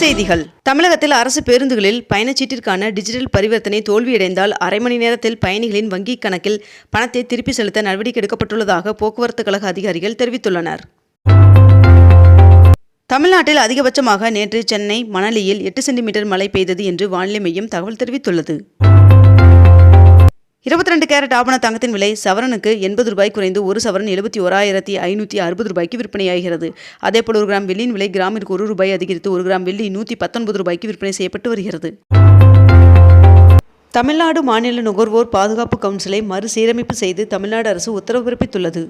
செய்திகள். தமிழகத்தில் அரசு பேருந்துகளில் பயணச்சீட்டிற்கான டிஜிட்டல் பரிவர்த்தனை தோல்வியடைந்தால் அரை மணி நேரத்தில் பயணிகளின் வங்கிக் கணக்கில் பணத்தை திருப்பி செலுத்த நடவடிக்கை எடுக்கப்பட்டுள்ளதாக போக்குவரத்து கழக அதிகாரிகள் தெரிவித்துள்ளனர். தமிழ்நாட்டில் அதிகபட்சமாக நேற்று சென்னை மணலியில் எட்டு சென்டிமீட்டர் மழை பெய்தது என்று வானிலை மையம் தகவல் தெரிவித்துள்ளது. இருபத்தி ரெண்டு கேரட் ஆபண தங்கத்தின் விலை சவரனுக்கு எண்பது ரூபாய் குறைந்து ஒரு சவரன் எழுபத்தி ஓராயிரத்தி ஐநூற்றி அறுபது ரூபாய்க்கு விற்பனையாகிறது. அதேபோல் ஒரு கிராம் வெள்ளியின் விலை கிராமிற்கு ஒரு ரூபாய் அதிகரித்து ஒரு கிராம் வெள்ளி நூற்றி பத்தொன்பது ரூபாய்க்கு விற்பனை செய்யப்பட்டு வருகிறது. தமிழ்நாடு மாநில நுகர்வோர் பாதுகாப்பு கவுன்சிலை மறுசீரமைப்பு செய்து தமிழ்நாடு அரசு உத்தரவு பிறப்பித்துள்ளது.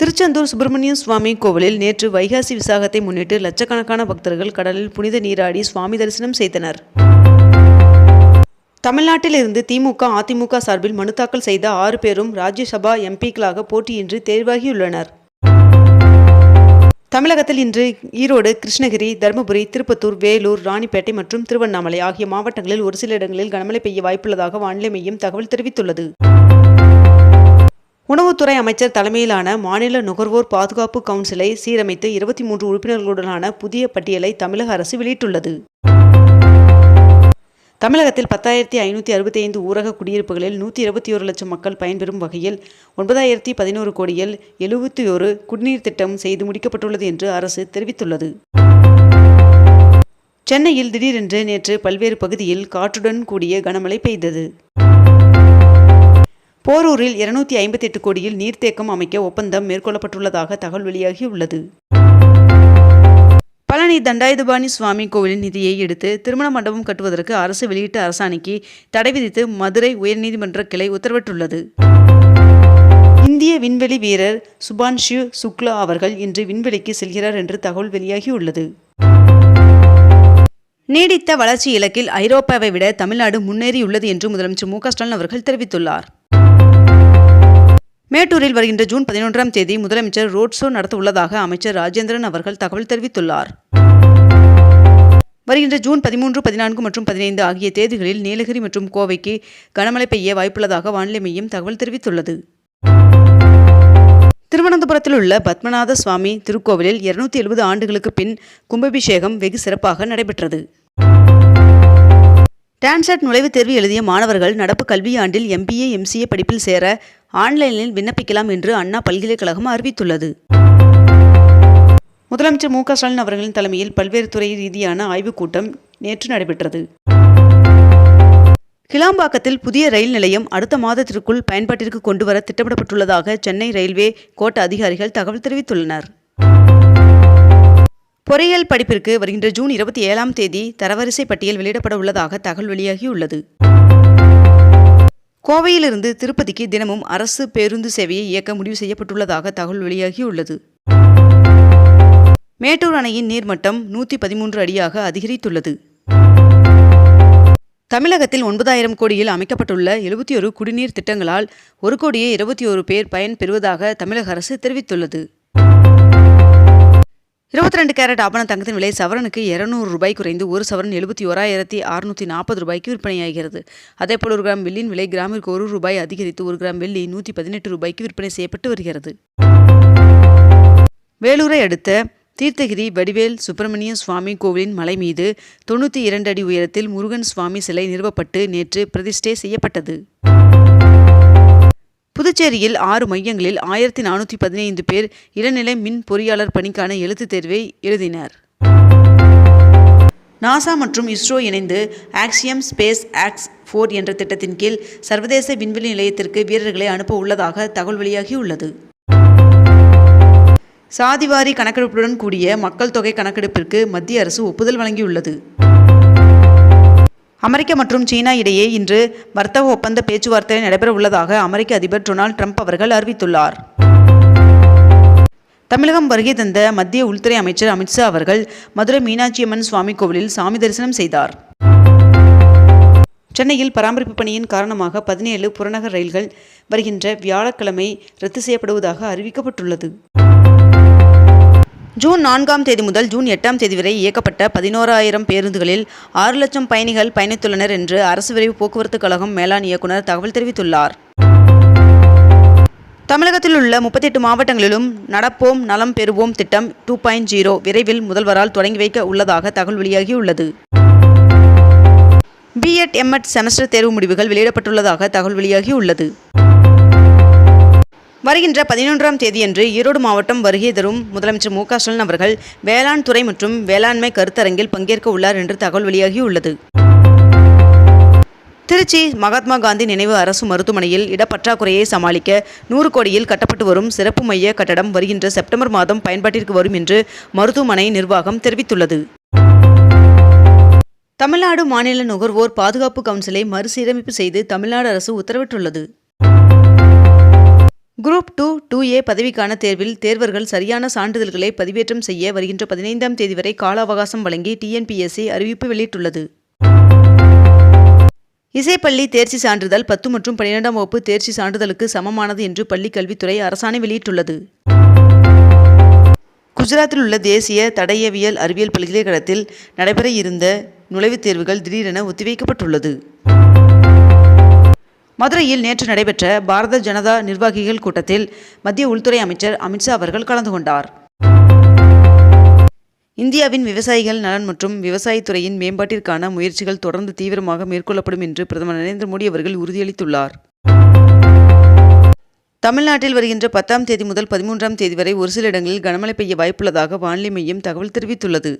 திருச்செந்தூர் சுப்பிரமணிய சுவாமி கோவிலில் நேற்று வைகாசி விசாகத்தை முன்னிட்டு லட்சக்கணக்கான பக்தர்கள் கடலில் புனித நீராடி சுவாமி தரிசனம் செய்தனர். தமிழ்நாட்டில் இருந்து திமுக அதிமுக சார்பில் மனு தாக்கல் செய்த ஆறு பேரும் ராஜ்யசபா எம்பிக்களாக போட்டியின்றி தேர்வாகியுள்ளனர். தமிழகத்தில் இன்று ஈரோடு கிருஷ்ணகிரி தருமபுரி திருப்பத்தூர் வேலூர் ராணிப்பேட்டை மற்றும் திருவண்ணாமலை ஆகிய மாவட்டங்களில் ஒரு சில இடங்களில் கனமழை பெய்ய வாய்ப்புள்ளதாக வானிலை மையம் தகவல் தெரிவித்துள்ளது. உணவுத்துறை அமைச்சர் தலைமையிலான மாநில நுகர்வோர் பாதுகாப்பு கவுன்சிலை சீரமைத்து இருபத்தி மூன்று உறுப்பினர்களுடனான புதிய பட்டியலை தமிழக அரசு வெளியிட்டுள்ளது. தமிழகத்தில் பத்தாயிரத்தி ஐநூற்றி அறுபத்தி ஐந்து ஊரக குடியிருப்புகளில் நூற்றி இருபத்தி ஒரு லட்சம் மக்கள் பயன்பெறும் வகையில் ஒன்பதாயிரத்தி பதினோரு கோடியில் எழுபத்தி ஒரு குடிநீர் திட்டம் செய்து முடிக்கப்பட்டுள்ளது என்று அரசு தெரிவித்துள்ளது. சென்னையில் திடீரென்று நேற்று பல்வேறு பகுதியில் காற்றுடன் கூடிய கனமழை பெய்தது. போரூரில் இருநூத்தி ஐம்பத்தி எட்டு கோடியில் நீர்த்தேக்கம் அமைக்க ஒப்பந்தம் மேற்கொள்ளப்பட்டுள்ளதாக தகவல் வெளியாகியுள்ளது. பழனி தண்டாயுதபாணி சுவாமி கோவிலின் நிதியை எடுத்து திருமண மண்டபம் கட்டுவதற்கு அரசு வெளியிட்ட அரசாணைக்கு தடை விதித்து மதுரை உயர்நீதிமன்ற கிளை உத்தரவிட்டுள்ளது. இந்திய விண்வெளி வீரர் சுபான்ஷு சுக்லா அவர்கள் இன்று விண்வெளிக்கு செல்கிறார் என்று தகவல் வெளியாகியுள்ளது. நீடித்த வளர்ச்சி இலக்கில் ஐரோப்பாவை விட தமிழ்நாடு முன்னேறியுள்ளது என்று முதலமைச்சர் மு க ஸ்டாலின் அவர்கள் தெரிவித்துள்ளார். மேட்டூரில் வருகின்ற ஜூன் பதினொன்றாம் தேதி முதலமைச்சர் ரோட் ஷோ நடத்த உள்ளதாக அமைச்சர் ராஜேந்திரன் அவர்கள் தகவல் தெரிவித்துள்ளார். வருகின்ற ஜூன் பதிமூன்று பதினான்கு மற்றும் பதினைந்து ஆகிய தேதிகளில் நீலகிரி மற்றும் கோவைக்கு கனமழை பெய்ய வாய்ப்புள்ளதாக வானிலை மையம் தகவல் தெரிவித்துள்ளது. திருவனந்தபுரத்தில் உள்ள பத்மநாத சுவாமி திருக்கோவிலில் இருநூத்தி எழுபது ஆண்டுகளுக்கு பின் கும்பாபிஷேகம் வெகு சிறப்பாக நடைபெற்றது. டான்செட் நுழைவுத் தேர்வு எழுதிய மாணவர்கள் நடப்பு கல்வியாண்டில் எம்பிஏ எம்சிஏ படிப்பில் சேர ஆன்லைனில் விண்ணப்பிக்கலாம் என்று அண்ணா பல்கலைக்கழகம் அறிவித்துள்ளது. முதலமைச்சர் மு க ஸ்டாலின் அவர்களின் தலைமையில் பல்வேறு துறை ரீதியான ஆய்வுக் கூட்டம் நேற்று நடைபெற்றது. கிளாம்பாக்கத்தில் புதிய ரயில் நிலையம் அடுத்த மாதத்திற்குள் பயன்பாட்டிற்கு கொண்டுவர திட்டமிடப்பட்டுள்ளதாக சென்னை ரயில்வே கோட்ட அதிகாரிகள் தகவல் தெரிவித்துள்ளனர். பொறியியல் படிப்பிற்கு வருகின்ற ஜூன் இருபத்தி ஏழாம் தேதி தரவரிசை பட்டியல் வெளியிடப்பட உள்ளதாக தகவல் வெளியாகியுள்ளது. கோவையிலிருந்து திருப்பதிக்கு தினமும் அரசு பேருந்து சேவையை இயக்க முடிவு செய்யப்பட்டுள்ளதாக தகவல் வெளியாகியுள்ளது. மேட்டூர் அணையின் நீர்மட்டம் நூற்றி பதிமூன்று அடியாக அதிகரித்துள்ளது. தமிழகத்தில் ஒன்பதாயிரம் கோடியில் அமைக்கப்பட்டுள்ள எழுபத்தி ஒரு குடிநீர் திட்டங்களால் ஒரு கோடியே இருபத்தி ஒரு பேர் பயன் பெறுவதாக தமிழக அரசு தெரிவித்துள்ளது. இருபத்தி ரெண்டு கேரட் ஆபண தங்கத்தின் விலை சவரனுக்கு இருநூறு ரூபாய் குறைந்து ஒரு சவரன் எழுபத்தி ஓராயிரத்தி அறுநூற்றி நாற்பது ரூபாய்க்கு விற்பனையாகிறது. அதேபோல் ஒரு கிராம் வெள்ளியின் விலை கிராமிற்கு ஒரு ரூபாய் அதிகரித்து ஒரு கிராம் வெள்ளி நூற்றி பதினெட்டு ரூபாய்க்கு விற்பனை செய்யப்பட்டு வருகிறது. வேலூரை அடுத்த தீர்த்தகிரி வடிவேல் சுப்பிரமணிய சுவாமி கோவிலின் மலை மீது தொண்ணூற்றி இரண்டு அடி உயரத்தில் முருகன் சுவாமி சிலை நிறுவப்பட்டு நேற்று பிரதிஷ்டை செய்யப்பட்டது. புதுச்சேரியில் ஆறு மையங்களில் ஆயிரத்தி நானூற்றி பதினைந்து பேர் இளநிலை மின் பொறியாளர் பணிக்கான எழுத்துத் தேர்வை எழுதினர். நாசா மற்றும் இஸ்ரோ இணைந்து ஆக்சியம் ஸ்பேஸ் ஆக்ஸ் ஃபோர் என்ற திட்டத்தின் கீழ் சர்வதேச விண்வெளி நிலையத்திற்கு வீரர்களை அனுப்ப உள்ளதாக தகவல் வெளியாகியுள்ளது சாதிவாரி கணக்கெடுப்புடன் கூடிய மக்கள் தொகை கணக்கெடுப்பிற்கு மத்திய அரசு ஒப்புதல் வழங்கியுள்ளது. அமெரிக்கா மற்றும் சீனா இடையே இன்று வர்த்தக ஒப்பந்த பேச்சுவார்த்தை நடைபெற உள்ளதாக அமெரிக்க அதிபர் டொனால்ட் ட்ரம்ப் அவர்கள் அறிவித்துள்ளார். தமிழகம் வருகை தந்த மத்திய உள்துறை அமைச்சர் அமித்ஷா அவர்கள் மதுரை மீனாட்சியம்மன் சுவாமி கோவிலில் சாமி தரிசனம் செய்தார். சென்னையில் பராமரிப்பு பணியின் காரணமாக பதினேழு புறநகர் ரயில்கள் வருகின்ற வியாழக்கிழமை ரத்து செய்யப்படுவதாக அறிவிக்கப்பட்டுள்ளது. ஜூன் நான்காம் தேதி முதல் ஜூன் எட்டாம் தேதி வரை இயக்கப்பட்ட பதினோராயிரம் பேருந்துகளில் ஆறு லட்சம் பயணிகள் பயணித்துள்ளனர் என்று அரசு விரைவு போக்குவரத்து கழகம் மேலாண் இயக்குநர் தகவல் தெரிவித்துள்ளார். தமிழகத்தில் உள்ள முப்பத்தெட்டு மாவட்டங்களிலும் நடப்போம் நலம் பெறுவோம் திட்டம் டூ பாயிண்ட் ஜீரோ விரைவில் முதல்வரால் தொடங்கி வைக்க உள்ளதாக தகவல் வெளியாகியுள்ளது. பிஎட் எம்எட் செமஸ்டர் தேர்வு முடிவுகள் வெளியிடப்பட்டுள்ளதாக தகவல் வெளியாகியுள்ளது. வருகின்ற பதினொன்றாம் தேதியன்று ஈரோடு மாவட்டம் வருகை தரும் முதலமைச்சர் மு க ஸ்டாலின் அவர்கள் வேளாண் துறை மற்றும் வேளாண்மை கருத்தரங்கில் பங்கேற்க உள்ளார் என்று தகவல் வெளியாகியுள்ளது. திருச்சி மகாத்மா காந்தி நினைவு அரசு மருத்துவமனையில் இடப்பற்றாக்குறையை சமாளிக்க நூறு கோடியில் கட்டப்பட்டு வரும் சிறப்பு மைய கட்டடம் வருகின்ற செப்டம்பர் மாதம் பயன்பாட்டிற்கு வரும் என்று மருத்துவமனை நிர்வாகம் தெரிவித்துள்ளது. தமிழ்நாடு மாநில நுகர்வோர் பாதுகாப்பு கவுன்சிலை மறுசீரமைப்பு செய்து தமிழ்நாடு அரசு உத்தரவிட்டுள்ளது. குரூப் டூ டூ ஏ பதவிக்கான தேர்வில் தேர்வர்கள் சரியான சான்றிதழ்களை பதிவேற்றம் செய்ய வருகின்ற பதினைந்தாம் தேதி வரை கால அவகாசம் வழங்கி டிஎன்பிஎஸ்சி அறிவிப்பு வெளியிட்டுள்ளது. இசைப்பள்ளி தேர்ச்சி சான்றிதழ் பத்து மற்றும் பன்னிரெண்டாம் வகுப்பு தேர்ச்சி சான்றிதழுக்கு சமமானது என்று பள்ளிக் கல்வித்துறை அரசாணை வெளியிட்டுள்ளது. குஜராத்தில் உள்ள தேசிய தடயவியல் அறிவியல் பல்கலைக்கழகத்தில் நடைபெற இருந்த நுழைவுத் தேர்வுகள் திடீரென ஒத்திவைக்கப்பட்டுள்ளது. மதுரையில் நேற்று நடைபெற்ற பாரத ஜனதா நிர்வாகிகள் கூட்டத்தில் மத்திய உள்துறை அமைச்சர் அமித்ஷா அவர்கள் கலந்து கொண்டார். இந்தியாவின் விவசாயிகள் நலன் மற்றும் விவசாயத்துறையின் மேம்பாட்டிற்கான முயற்சிகள் தொடர்ந்து தீவிரமாக மேற்கொள்ளப்படும் என்று பிரதமர் நரேந்திர மோடி அவர்கள் உறுதியளித்துள்ளார். தமிழ்நாட்டில் வருகின்ற பத்தாம் தேதி முதல் பதிமூன்றாம் தேதி வரை ஒரு சில இடங்களில் கனமழை பெய்ய வாய்ப்புள்ளதாக வானிலை மையம் தகவல் தெரிவித்துள்ளது.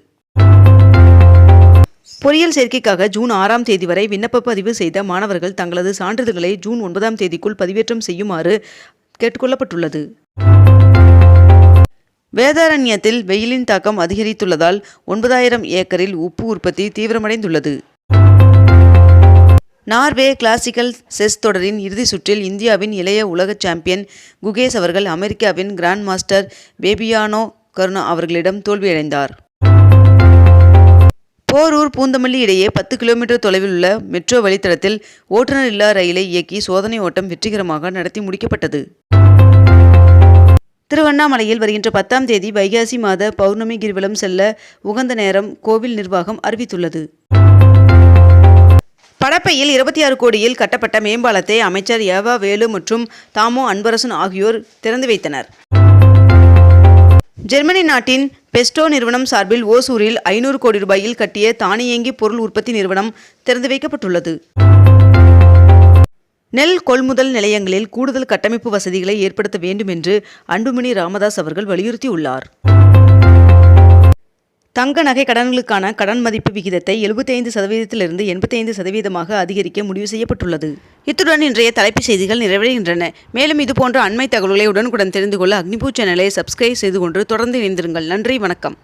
பொறியியல் சேர்க்கைக்காக ஜூன் ஆறாம் தேதி வரை விண்ணப்ப பதிவு செய்த மாணவர்கள் தங்களது சான்றிதழ்களை ஜூன் ஒன்பதாம் தேதிக்குள் பதிவேற்றம் செய்யுமாறு கேட்டுக்கொள்ளப்பட்டுள்ளது. வேதாரண்யத்தில் வெயிலின் தாக்கம் அதிகரித்துள்ளதால் ஒன்பதாயிரம் ஏக்கரில் உப்பு உற்பத்தி தீவிரமடைந்துள்ளது. நார்வே கிளாசிக்கல் செஸ் தொடரின் இறுதி சுற்றில் இந்தியாவின் இளைய உலக சாம்பியன் குகேஷ் அவர்கள் அமெரிக்காவின் கிராண்ட் மாஸ்டர் பேபியானோ கருணா அவர்களிடம் தோல்வியடைந்தார். போரூர் பூந்தமல்லி இடையே பத்து கிலோமீட்டர் தொலைவில் உள்ள மெட்ரோ வழித்தடத்தில் ஓட்டுநர் இல்லா ரயிலை இயக்கி சோதனை ஓட்டம் வெற்றிகரமாக நடத்தி முடிக்கப்பட்டது. திருவண்ணாமலையில் வருகின்ற பத்தாம் தேதி வைகாசி மாத பௌர்ணமி கிரிவலம் செல்ல உகந்த நேரம் கோவில் நிர்வாகம் அறிவித்துள்ளது. படப்பையில் இருபத்தி ஆறு கோடியில் கட்டப்பட்ட மேம்பாலத்தை அமைச்சர் ஏவா வேலு மற்றும் தாமோ அன்பரசன் ஆகியோர் திறந்து வைத்தனர். ஜெர்மனி நாட்டின் பெஸ்டோ நிறுவனம் சார்பில் ஓசூரில் ஐநூறு கோடி ரூபாயில் கட்டிய தானியங்கி பொருள் உற்பத்தி நிறுவனம் திறந்து வைக்கப்பட்டுள்ளது. நெல் கொள்முதல் நிலையங்களில் கூடுதல் கட்டமைப்பு வசதிகளை ஏற்படுத்த வேண்டும் என்று அன்புமணி ராமதாஸ் அவர்கள் வலியுறுத்தியுள்ளார். தங்க நகை கடன்களுக்கான கடன் மதிப்பு விகிதத்தை எழுபத்தைந்து சதவீதத்திலிருந்து எண்பத்தைந்து சதவீதமாக அதிகரிக்க முடிவு செய்யப்பட்டுள்ளது. இத்துடன் இன்றைய தலைப்புச் செய்திகள் நிறைவடைகின்றன. மேலும் இதுபோன்ற அண்மை தகவல்களை உடனுக்குடன் தெரிந்து கொள்ள அக்னிபூ சேனலை சப்ஸ்கிரைப் செய்து கொண்டு தொடர்ந்து இணைந்திருங்கள். நன்றி வணக்கம்.